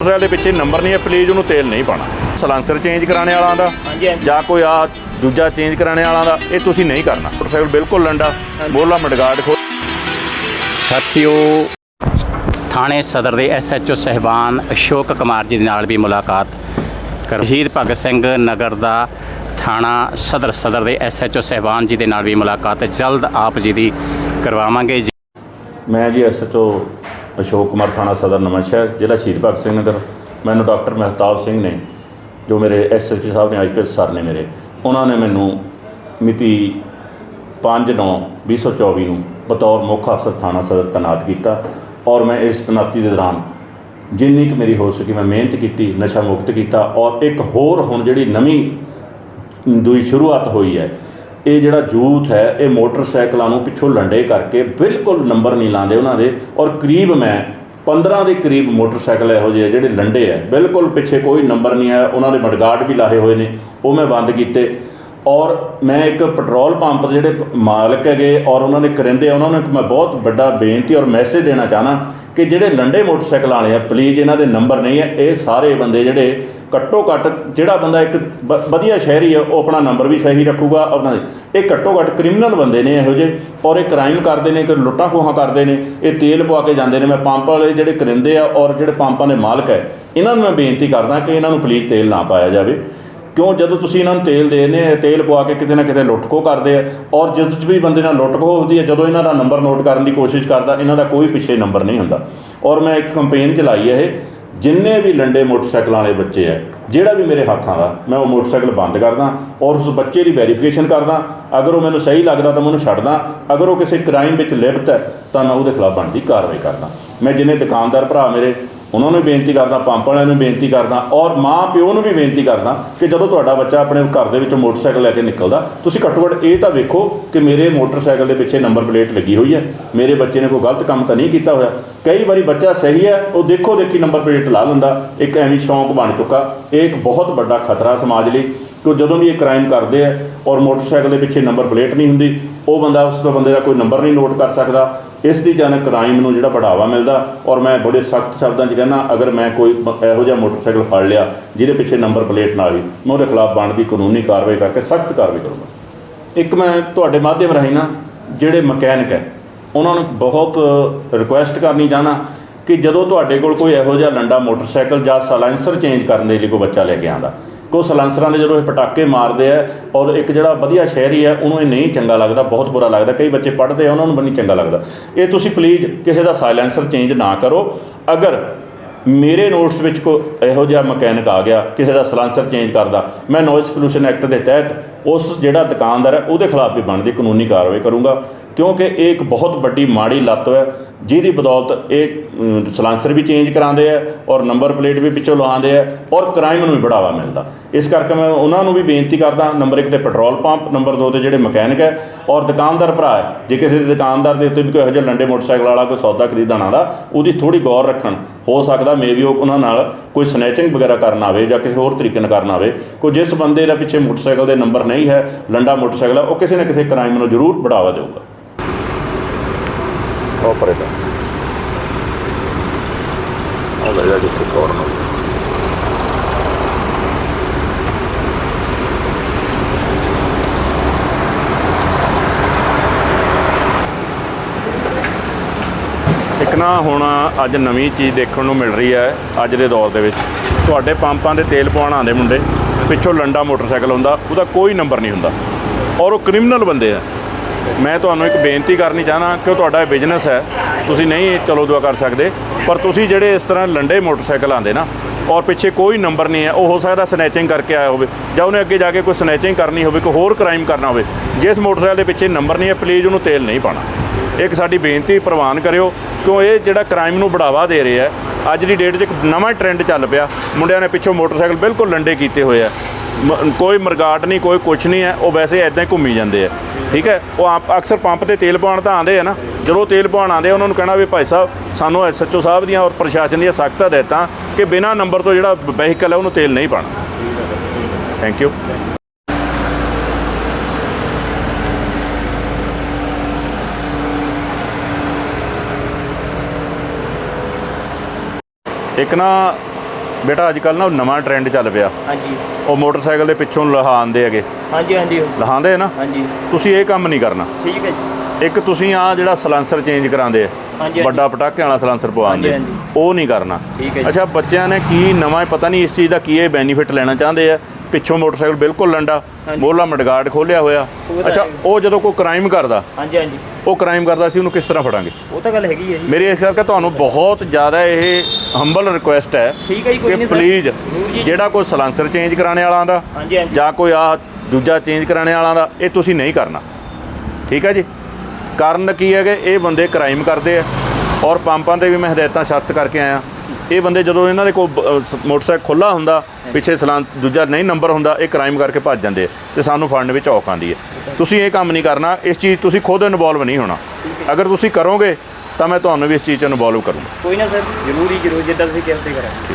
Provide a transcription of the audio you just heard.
Motorcycle ਦੇ ਪਿੱਛੇ number ਨਹੀਂ ਹੈ ਪਲੀਜ਼ ਉਹਨੂੰ ਤੇਲ ਨਹੀਂ ਪਾਣਾ ਸਲਾਂਸਰ ਚੇਂਜ ਕਰਾਣੇ ਵਾਲਾ ਦਾ ਜਾਂ ਕੋਈ ਆ ਦੂਜਾ ਚੇਂਜ ਕਰਾਣੇ ਵਾਲਾ ਦਾ ਇਹ ਤੁਸੀਂ ਨਹੀਂ ਕਰਨਾ। ਮੋਟਰਸਾਈਕਲ ਬਿਲਕੁਲ ਲੰਡਾ ਬੋਲਾ ਮਡਗਾਰਡ ਖੋ ਸਾਥੀਓ ਥਾਣੇ ਸਦਰ ਦੇ ਐਸਐਚਓ ਸਹਿਬਾਨ ਅਸ਼ੋਕ ਕੁਮਾਰ ਜੀ ਦੇ ਨਾਲ ਵੀ ਮੁਲਾਕਾਤ ਕਰ ਸ਼ਹੀਦ ਭਗਤ ਸਿੰਘ ਨਗਰ ਦਾ ਥਾਣਾ ਸਦਰ ਸਦਰ ਦੇ ਐਸਐਚਓ ਸਹਿਬਾਨ ਜੀ ਦੇ ਨਾਲ ਵੀ ਮੁਲਾਕਾਤ ਜਲਦ ਆਪ ਜੀ ਦੀ ਕਰਵਾਵਾਂਗੇ ਜੀ। ਮੈਂ ਜੀ ਐਸਐਚਓ ਅਸ਼ੋਕ ਕੁਮਾਰ ਥਾਣਾ ਸਦਰ ਨਵਾਂਸ਼ਹਿਰ ਜ਼ਿਲ੍ਹਾ ਸ਼ਹੀਦ ਭਗਤ ਸਿੰਘ ਨਗਰ। ਮੈਨੂੰ ਡਾਕਟਰ ਮਹਿਤਾਬ ਸਿੰਘ ਨੇ, ਜੋ ਮੇਰੇ ਐਸਐਚਓ ਸਾਹਿਬ ਨੇ ਆਈਪੀਐਸ ਸਰ ਨੇ ਮੇਰੇ, ਉਹਨਾਂ ਨੇ ਮੈਨੂੰ ਮਿਤੀ 5/9/2024 ਨੂੰ ਬਤੌਰ ਮੁੱਖ ਅਫਸਰ ਥਾਣਾ ਸਦਰ ਤੈਨਾਤ ਕੀਤਾ ਔਰ ਮੈਂ ਇਸ ਤੈਨਾਤੀ ਦੇ ਦੌਰਾਨ ਜਿੰਨੀ ਕੁ ਮੇਰੀ ਹੋ ਸਕੀ ਮੈਂ ਮਿਹਨਤ ਕੀਤੀ, ਨਸ਼ਾ ਮੁਕਤ ਕੀਤਾ ਔਰ ਇੱਕ ਹੋਰ ਹੁਣ ਜਿਹੜੀ ਨਵੀਂ ਦੂਈ ਸ਼ੁਰੂਆਤ ਹੋਈ ਹੈ ਇਹ ਜਿਹੜਾ ਯੂਥ ਹੈ, ਇਹ ਮੋਟਰਸਾਈਕਲਾਂ ਨੂੰ ਪਿੱਛੋਂ ਲੰਡੇ ਕਰਕੇ ਬਿਲਕੁਲ ਨੰਬਰ ਨਹੀਂ ਲਾਉਂਦੇ ਉਹਨਾਂ ਦੇ ਔਰ ਕਰੀਬ ਮੈਂ 15 ਦੇ ਕਰੀਬ ਮੋਟਰਸਾਈਕਲ ਇਹੋ ਜਿਹੇ ਆ ਜਿਹੜੇ ਲੰਡੇ ਆ। ਬਿਲਕੁਲ ਪਿੱਛੇ ਕੋਈ ਨੰਬਰ ਨਹੀਂ ਹੈ ਉਹਨਾਂ ਦੇ ਮਡਗਾਰਡ ਵੀ ਲਾਏ ਹੋਏ ਨੇ, ਉਹ ਮੈਂ ਬੰਦ ਕੀਤੇ। ਔਰ ਮੈਂ ਇੱਕ ਪੈਟਰੋਲ ਪੰਪ ਦੇ ਜਿਹੜੇ ਮਾਲਕ ਹੈਗੇ ਔਰ ਉਹਨਾਂ ਦੇ ਕਰਿੰਦੇ ਆ, ਉਹਨਾਂ ਨੂੰ ਇੱਕ ਮੈਂ ਬਹੁਤ ਵੱਡਾ ਬੇਨਤੀ ਔਰ ਮੈਸੇਜ ਦੇਣਾ ਚਾਹਨਾ ਕਿ ਜਿਹੜੇ ਲੰਡੇ ਮੋਟਰਸਾਈਕਲ ਵਾਲੇ ਆ ਪਲੀਜ਼ ਇਹਨਾਂ ਦੇ ਨੰਬਰ ਨਹੀਂ ਹੈ ਇਹ ਸਾਰੇ ਬੰਦੇ ਜਿਹੜੇ ਘੱਟੋ ਘੱਟ ਜਿਹੜਾ ਬੰਦਾ ਇੱਕ ਵ- ਵਧੀਆ ਸ਼ਹਿਰੀ ਹੈ ਉਹ ਆਪਣਾ ਨੰਬਰ ਵੀ ਸਹੀ ਰੱਖੂਗਾ, ਆਪਣਾ ਇਹ ਘੱਟੋ ਘੱਟ ਕ੍ਰਿਮੀਨਲ ਬੰਦੇ ਨੇ ਇਹੋ ਜਿਹੇ ਔਰ ਇਹ ਕ੍ਰਾਈਮ ਕਰਦੇ ਨੇ ਕਿ ਲੁੱਟਾਂ ਖੋਹਾਂ ਕਰਦੇ ਨੇ, ਇਹ ਤੇਲ ਪਵਾ ਕੇ ਜਾਂਦੇ ਨੇ, ਮੈਂ ਪੰਪ ਵਾਲੇ ਜਿਹੜੇ ਕਰਿੰਦੇ ਆ ਔਰ ਜਿਹੜੇ ਪੰਪਾਂ ਦੇ ਮਾਲਕ ਹੈ, ਇਹਨਾਂ ਨੂੰ ਮੈਂ ਬੇਨਤੀ ਕਰਦਾ ਕਿ ਇਹਨਾਂ ਨੂੰ ਪਲੀਜ਼ ਤੇਲ ਨਾ ਪਾਇਆ ਜਾਵੇ। ਕਿਉਂ ਜਦੋਂ ਤੁਸੀਂ ਇਹਨਾਂ ਨੂੰ ਤੇਲ ਦੇਨੇ ਤੇਲ ਪਵਾ ਕੇ ਕਿਤੇ ਨਾ ਕਿਤੇ ਲੁੱਟਖੋ ਕਰਦੇ ਆ, ਔਰ ਜਿਸ 'ਚ ਵੀ ਬੰਦੇ ਨਾਲ ਲੁੱਟਖੋ ਹੁੰਦੀ ਹੈ ਜਦੋਂ ਇਹਨਾਂ ਦਾ ਨੰਬਰ ਨੋਟ ਕਰਨ ਦੀ ਕੋਸ਼ਿਸ਼ ਕਰਦਾ, ਇਹਨਾਂ ਦਾ ਕੋਈ ਪਿੱਛੇ ਨੰਬਰ ਨਹੀਂ ਹੁੰਦਾ। ਔਰ ਮੈਂ ਇੱਕ ਕੰਪੇਨ ਚਲਾਈ ਹੈ ਇਹ, ਜਿੰਨੇ ਵੀ ਲੰਡੇ ਮੋਟਰਸਾਈਕਲਾਂ ਵਾਲੇ ਬੱਚੇ ਆ, ਜਿਹੜਾ ਵੀ ਮੇਰੇ ਹੱਥਾਂ ਦਾ, ਮੈਂ ਉਹ ਮੋਟਰਸਾਈਕਲ ਬੰਦ ਕਰਦਾ, ਔਰ ਉਸ ਬੱਚੇ ਦੀ ਵੈਰੀਫਿਕੇਸ਼ਨ ਕਰਦਾ, ਅਗਰ ਉਹ ਮੈਨੂੰ ਸਹੀ ਲੱਗਦਾ ਤਾਂ ਮੈਂ ਉਹਨੂੰ ਛੱਡਦਾ, ਅਗਰ ਉਹ ਕਿਸੇ ਕ੍ਰਾਈਮ ਵਿੱਚ ਲਿਪਤ ਹੈ ਤਾਂ ਮੈਂ ਉਹਦੇ ਖਿਲਾਫ ਬਣਦੀ ਕਾਰਵਾਈ ਕਰਦਾ। ਮੈਂ ਜਿੰਨੇ ਦੁਕਾਨਦਾਰ ਭਰਾ ਮੇਰੇ ਉਹਨਾਂ ਨੂੰ ਬੇਨਤੀ ਕਰਦਾ, ਪੰਪ ਵਾਲਿਆਂ ਨੂੰ ਬੇਨਤੀ ਕਰਦਾ ਔਰ ਮਾਂ ਪਿਓ ਨੂੰ ਵੀ ਬੇਨਤੀ ਕਰਦਾ ਕਿ ਜਦੋਂ ਤੁਹਾਡਾ ਬੱਚਾ ਆਪਣੇ ਘਰ ਦੇ ਵਿੱਚ ਮੋਟਰਸਾਈਕਲ ਲੈ ਕੇ ਨਿਕਲਦਾ, ਤੁਸੀਂ ਘੱਟੋ ਘੱਟ ਇਹ ਤਾਂ ਵੇਖੋ ਕਿ ਮੇਰੇ ਮੋਟਰਸਾਈਕਲ ਦੇ ਪਿੱਛੇ ਨੰਬਰ ਪਲੇਟ ਲੱਗੀ ਹੋਈ ਹੈ। ਮੇਰੇ ਬੱਚੇ ਨੇ ਕੋਈ ਗਲਤ ਕੰਮ ਤਾਂ ਨਹੀਂ ਕੀਤਾ ਹੋਇਆ। ਕਈ ਵਾਰੀ ਬੱਚਾ ਸਹੀ ਹੈ, ਉਹ ਦੇਖੋ ਦੇਖੀ ਨੰਬਰ ਪਲੇਟ ਲਾ ਲੈਂਦਾ, ਇੱਕ ਐਵੇਂ ਸ਼ੌਂਕ ਬਣ ਚੁੱਕਾ। ਇਹ ਇੱਕ ਬਹੁਤ ਵੱਡਾ ਖਤਰਾ ਸਮਾਜ ਲਈ ਕਿ ਜਦੋਂ ਵੀ ਇਹ ਕ੍ਰਾਈਮ ਕਰਦੇ ਆ ਔਰ ਮੋਟਰਸਾਈਕਲ ਦੇ ਪਿੱਛੇ ਨੰਬਰ ਪਲੇਟ ਨਹੀਂ ਹੁੰਦੀ, ਉਹ ਬੰਦਾ ਉਸ ਤੋਂ ਬੰਦੇ ਦਾ ਕੋਈ ਨੰਬਰ ਨਹੀਂ ਨੋਟ ਕਰ ਸਕਦਾ ਇਸ ਦੀ ਜਨ ਕ੍ਰਾਈਮ ਨੂੰ ਜਿਹੜਾ ਬੜਾਵਾ ਮਿਲਦਾ ਔਰ ਮੈਂ ਬੜੇ ਸਖਤ ਸ਼ਬਦਾਂ 'ਚ ਕਹਿੰਦਾ, ਅਗਰ ਮੈਂ ਕੋਈ ਇਹੋ ਜਿਹਾ ਮੋਟਰਸਾਈਕਲ ਫੜ ਲਿਆ, ਜਿਹਦੇ ਪਿੱਛੇ ਨੰਬਰ ਪਲੇਟ ਨਾ ਆਈ ਮੈਂ ਉਹਦੇ ਖਿਲਾਫ ਬਣਦੀ ਕਾਨੂੰਨੀ ਕਾਰਵਾਈ ਕਰਕੇ ਸਖਤ ਕਾਰਵਾਈ ਕਰੂੰਗਾ। ਇੱਕ ਮੈਂ ਤੁਹਾਡੇ ਮਾਧਿਅਮ ਰਾਹੀਂ ਨਾ, ਜਿਹੜੇ ਮਕੈਨਿਕ ਹੈ, ਉਹਨਾਂ ਨੂੰ ਬਹੁਤ ਰਿਕੁਐਸਟ ਕਰਨੀ ਚਾਹਨਾ ਕਿ ਜਦੋਂ ਤੁਹਾਡੇ ਕੋਲ ਕੋਈ ਇਹੋ ਜਿਹਾ ਲੰਡਾ ਮੋਟਰਸਾਈਕਲ ਜਾਂ ਸਾਇਲੈਂਸਰ ਚੇਂਜ ਕਰਨ ਦੇ ਲਈ ਕੋਈ ਬੱਚਾ ਲੈ ਕੇ ਆਂਦਾ ਕੋ ਸਲਾਂਸਰਾਂ ਦੇ ਜਦੋਂ ਇਹ ਪਟਾਕੇ ਮਾਰਦੇ ਆ ਔਰ ਇੱਕ ਜਿਹੜਾ ਵਧੀਆ ਸ਼ਹਿਰੀ ਹੈ ਉਹਨੂੰ ਇਹ ਨਹੀਂ ਚੰਗਾ ਲੱਗਦਾ, ਬਹੁਤ ਬੁਰਾ ਲੱਗਦਾ। ਕਈ ਬੱਚੇ ਪੜ੍ਹਦੇ ਆ, ਉਹਨਾਂ ਨੂੰ ਵੀ ਨਹੀਂ ਚੰਗਾ ਲੱਗਦਾ। ਇਹ ਤੁਸੀਂ ਪਲੀਜ਼ ਕਿਸੇ ਦਾ ਸਾਇਲੈਂਸਰ ਚੇਂਜ ਨਾ ਕਰੋ। ਅਗਰ ਮੇਰੇ ਨੋਟਸ ਵਿੱਚ ਕੋ ਇਹੋ ਜਿਹਾ ਮਕੈਨਿਕ ਆ ਗਿਆ, ਕਿਸੇ ਦਾ ਸਲਾਂਸਰ ਚੇਂਜ ਕਰਦਾ, ਮੈਂ ਨੋਇਸ ਪੋਲੂਸ਼ਨ ਐਕਟ ਦੇ ਤਹਿਤ ਉਸ ਜਿਹੜਾ ਦੁਕਾਨਦਾਰ ਹੈ ਉਹਦੇ ਖਿਲਾਫ ਵੀ ਬਣਦੀ ਕਾਨੂੰਨੀ ਕਾਰਵਾਈ ਕਰੂੰਗਾ ਕਿਉਂਕਿ ਇਹ ਇੱਕ ਬਹੁਤ ਵੱਡੀ ਮਾੜੀ ਲੱਤ ਹੈ ਜਿਹਦੀ ਬਦੌਲਤ ਇਹ ਅਮ, ਸਲਾਂਸਰ ਵੀ ਚੇਂਜ ਕਰਾਉਂਦੇ ਆ ਔਰ ਨੰਬਰ ਪਲੇਟ ਵੀ ਪਿੱਛੋਂ ਲਵਾਉਂਦੇ ਆ ਔਰ ਕ੍ਰਾਈਮ ਨੂੰ ਵੀ ਬੜਾਵਾ ਮਿਲਦਾ। ਇਸ ਕਰਕੇ ਮੈਂ ਉਹਨਾਂ ਨੂੰ ਵੀ ਬੇਨਤੀ ਕਰਦਾ ਨੰਬਰ 1 ਤੇ ਪੈਟਰੋਲ ਪੰਪ ਨੰਬਰ 2 ਤੇ ਜਿਹੜੇ ਮਕੈਨਿਕ ਹੈ ਔਰ ਦੁਕਾਨਦਾਰ ਭਰਾ ਹੈ ਜੇ ਕਿਸੇ ਦੇ ਦੁਕਾਨਦਾਰ ਦੇ ਉੱਤੇ ਵੀ ਕੋਈ ਇਹੋ ਜਿਹਾ ਲੰਡੇ ਮੋਟਰਸਾਈਕਲ ਵਾਲਾ ਕੋਈ ਸੌਦਾ ਖਰੀਦਣ ਵਾਲਾ ਉਹਦੀ ਥੋੜੀ ਗੌਰ ਰੱਖਣ। ਹੋ ਸਕਦਾ ਮੇਬੀ ਉਹ ਉਹਨਾਂ ਨਾਲ ਕੋਈ ਸਨੈਚਿੰਗ ਵਗੈਰਾ ਕਰਨ ਆਵੇ ਜਾਂ ਕਿਸੇ ਹੋਰ ਤਰੀਕੇ ਨਾਲ ਕਰਨ ਆਵੇ ਕੋਈ ਜਿਸ ਬੰਦੇ ਦਾ ਪਿੱਛੇ ਮੋਟਰਸਾਈਕਲ ਦੇ ਨੰਬਰ ਨਹੀਂ ਹੈ ਲੰਡਾ ਮੋਟਰਸਾਈਕਲ ਹੈ ਉਹ ਕਿਸੇ ਨਾ ਕਿਸੇ ਕ੍ਰਾਈਮ ਨੂੰ ਜ਼ਰੂਰ ਬੜਾਵਾ ਦੇਊਗਾ। ਆਪਰੇਟਰ ਆ ਗਿਆ ਜਿੱਥੇ ਕਾਰਨ ਇੱਕ ਨਾ ਹੁਣ ਅੱਜ ਨਵੀਂ ਚੀਜ਼ ਦੇਖਣ ਨੂੰ ਮਿਲ ਰਹੀ ਹੈ ਅੱਜ ਦੇ ਦੌਰ ਦੇ ਵਿੱਚ। ਤੁਹਾਡੇ ਪੰਪਾਂ ਦੇ ਤੇਲ ਪਵਾਉਣ ਆਉਂਦੇ ਮੁੰਡੇ। ਪਿੱਛੋਂ ਲੰਡਾ ਮੋਟਰਸਾਈਕਲ ਹੁੰਦਾ ਉਹਦਾ ਕੋਈ ਨੰਬਰ ਨਹੀਂ ਹੁੰਦਾ। ਔਰ ਉਹ ਕ੍ਰਿਮੀਨਲ ਬੰਦੇ ਆ। ਮੈਂ ਤੁਹਾਨੂੰ ਇੱਕ ਬੇਨਤੀ ਕਰਨੀ ਚਾਹਨਾ ਕਿ ਉਹ ਤੁਹਾਡਾ ਬਿਜ਼ਨਸ ਹੈ। ਤੁਸੀਂ ਨਹੀਂ ਚਲੋ ਦੁਆ ਕਰ ਸਕਦੇ, ਪਰ ਤੁਸੀਂ ਜਿਹੜੇ ਇਸ ਤਰ੍ਹਾਂ ਲੰਡੇ ਮੋਟਰਸਾਈਕਲ ਆਉਂਦੇ ਨਾ, ਔਰ ਪਿੱਛੇ ਕੋਈ ਨੰਬਰ ਨਹੀਂ ਹੈ, ਉਹ ਹੋ ਸਕਦਾ ਸਨੈਚਿੰਗ ਕਰਕੇ ਆਇਆ ਹੋਵੇ, ਜਾਂ ਉਹਨੇ ਅੱਗੇ ਜਾ ਕੇ ਕੋਈ ਸਨੈਚਿੰਗ ਕਰਨੀ ਹੋਵੇ, ਕੋਈ ਹੋਰ ਕ੍ਰਾਈਮ ਕਰਨਾ ਹੋਵੇ, ਜਿਸ ਮੋਟਰਸਾਈਕਲ ਦੇ ਪਿੱਛੇ ਨੰਬਰ ਨਹੀਂ ਹੈ ਪਲੀਜ਼ ਉਹਨੂੰ ਤੇਲ ਨਹੀਂ ਪਾਣਾ ਇੱਕ ਸਾਡੀ ਬੇਨਤੀ ਪ੍ਰਵਾਨ ਕਰਿਓ ਕਿਉਂ ਇਹ ਜਿਹੜਾ ਕ੍ਰਾਈਮ ਨੂੰ ਬੜਾਵਾ ਦੇ ਰਿਹਾ ਹੈ, ਅੱਜ ਦੀ ਡੇਟ 'ਚ ਇੱਕ ਨਵਾਂ ਟ੍ਰੈਂਡ ਚੱਲ ਪਿਆ। ਮੁੰਡਿਆਂ ਨੇ ਪਿੱਛੋਂ ਮੋਟਰਸਾਈਕਲ ਬਿਲਕੁਲ ਲੰਡੇ ਕੀਤੇ ਹੋਏ ਆ। ਮ- ਕੋਈ ਮਰਗਾਟ ਨਹੀਂ, ਕੋਈ ਕੁਛ ਨਹੀਂ ਹੈ, ਉਹ ਵੈਸੇ ਐਦਾਂ ਹੀ ਘੁੰਮੀ ਜਾਂਦੇ ਆ। ਠੀਕ ਹੈ? ਉਹ ਆਪ ਅਕਸਰ ਪੰਪ ਤੇ ਤੇਲ ਪਾਉਣ ਤਾਂ ਆਉਂਦੇ ਆ ਨਾ। ਜਦੋਂ ਤੇਲ ਪਾਉਣ ਆਉਂਦੇ ਆ, ਉਹਨਾਂ ਨੂੰ ਕਹਿਣਾ ਵੀ ਭਾਈ ਸਾਹਿਬ, ਸਾਨੂੰ ਐਸਐਚਓ ਸਾਹਿਬ ਦੀਆਂ ਔਰ ਪ੍ਰਸ਼ਾਸਨ ਦੀਆਂ ਸਖਤ ਹਦਾਇਤਾਂ ਕਿ ਬਿਨਾਂ ਨੰਬਰ ਤੋਂ ਜਿਹੜਾ ਵਹੀਕਲ ਹੈ, ਉਹਨੂੰ ਤੇਲ ਨਹੀਂ ਪਾਣਾ ਥੈਂਕ ਯੂ ਇੱਕ ਨਾ ਬੇਟਾ ਅੱਜ ਕੱਲ ਨਾ ਨਵਾਂ ਟ੍ਰੈਂਡ ਚੱਲ ਪਿਆ। ਹਾਂਜੀ। ਉਹ ਮੋਟਰਸਾਈਕਲ ਦੇ ਪਿੱਛੋਂ ਲਹਾਉਂਦੇ ਹੈਗੇ। ਹਾਂਜੀ ਹਾਂਜੀ। ਲਹਾਉਂਦੇ ਨਾ? ਹਾਂਜੀ। ਤੁਸੀਂ ਇਹ ਕੰਮ ਨਹੀਂ ਕਰਨਾ। ਠੀਕ ਹੈ ਜੀ। ਇੱਕ ਤੁਸੀਂ ਆ ਜਿਹੜਾ ਸਲਾਂਸਰ ਚੇਂਜ ਕਰਾਉਂਦੇ ਆ ਹਾਂਜੀ, ਵੱਡਾ ਪਟਾਕਿਆਂ ਵਾਲਾ ਸਲਾਂਸਰ ਪਵਾਉਂਦੇ ਉਹ ਨਹੀਂ ਕਰਨਾ। ਠੀਕ ਹੈ ਜੀ। ਅੱਛਾ ਬੱਚਿਆਂ ਨੇ ਕੀ ਨਵਾਂ ਪਤਾ ਨਹੀਂ ਇਸ ਚੀਜ਼ ਦਾ ਕੀ ਇਹ ਬੈਨੀਫਿਟ ਲੈਣਾ ਚਾਹੁੰਦੇ ਆ? ਪਿੱਛੋਂ ਮੋਟਰਸਾਈਕਲ ਬਿਲਕੁਲ ਲੰਡਾ। ਮੋਲਾ ਮਡਗਾਰਡ ਖੋਲਿਆ ਹੋਇਆ। ਅੱਛਾ। ਉਹ ਜਦੋਂ ਕੋਈ ਕ੍ਰਾਈਮ ਕਰਦਾ ਹਾਂਜੀ ਹਾਂਜੀ। ਉਹ ਕ੍ਰਾਈਮ ਕਰਦਾ ਸੀ ਉਹਨੂੰ ਕਿਸ ਤਰ੍ਹਾਂ ਫੜਾਂਗੇ? ਉਹ ਤਾਂ ਗੱਲ ਹੈਗੀ ਹੈ ਜੀ। ਮੇਰੀ ਇਸ ਕਰਕੇ ਤੁਹਾਨੂੰ ਬਹੁਤ ਜ਼ਿਆਦਾ ਇਹ ਹੰਬਲ ਰਿਕੁਐਸਟ ਹੈ ਠੀਕ ਹੈ ਜੀ ਕੋਈ ਕਿ ਨਹੀਂ ਸਰ। ਪਲੀਜ਼ ਜ਼ਰੂਰ ਜੀ ਜਿਹੜਾ ਕੋਈ ਸਲਾਂਸਰ ਚੇਂਜ ਕਰਾਣੇ ਵਾਲਾ ਦਾ ਹਾਂਜੀ ਹਾਂਜੀ। ਜਾਂ ਕੋਈ ਆ ਦੂਜਾ ਚੇਂਜ ਕਰਾਣੇ ਵਾਲਾ ਦਾ ਇਹ ਤੁਸੀਂ ਨਹੀਂ ਕਰਨਾ। ਠੀਕ ਹੈ ਜੀ? ਕਾਰਨ ਕੀ ਹੈ ਕਿ ਇਹ ਬੰਦੇ ਕ੍ਰਾਈਮ ਕਰਦੇ ਆ ਔਰ ਪੰਪਾਂ ਤੇ ਵੀ ਮੈਂ ਹਦਾਇਤਾਂ ਸਖਤ ਕਰਕੇ ਆਇਆ। ਇਹ ਬੰਦੇ ਜਦੋਂ ਇਹਨਾਂ ਦੇ ਕੋਲ ਬ- ਅ, ਸ- ਮੋਟਰਸਾਈਕਲ ਖੁੱਲਾ ਹੁੰਦਾ ਪਿੱਛੇ ਸਲਾਂ ਦੂਜਾ ਨਹੀਂ ਨੰਬਰ ਹੁੰਦਾ ਇਹ ਕ੍ਰਾਈਮ ਕਰਕੇ ਭੱਜ ਜਾਂਦੇ ਆ ਤੇ ਸਾਨੂੰ ਫੜਨ ਵਿੱਚ ਔਖ ਆਉਂਦੀ ਹੈ। ਤੁਸੀਂ ਇਹ ਕੰਮ ਨਹੀਂ ਕਰਨਾ ਇਸ ਚੀਜ਼ ਤੁਸੀਂ ਖੁਦ ਇਨਵੋਲਵ ਨਹੀਂ ਹੋਣਾ। ਅਗਰ ਤੁਸੀਂ ਕਰੋਗੇ ਤਾਂ ਮੈਂ ਤੁਹਾਨੂੰ ਵੀ ਇਸ ਚੀਜ਼ 'ਚ ਇਨਵੋਲਵ ਕਰੂੰਗਾ। ਕੋਈ ਨਾ ਸਰ ਜ਼ਰੂਰ ਜ਼ਰੂਰ ਜਿੱਦਾਂ ਤੁਸੀਂ ਕਹਿੰਦੇ ਕਰਾਂਗੇ।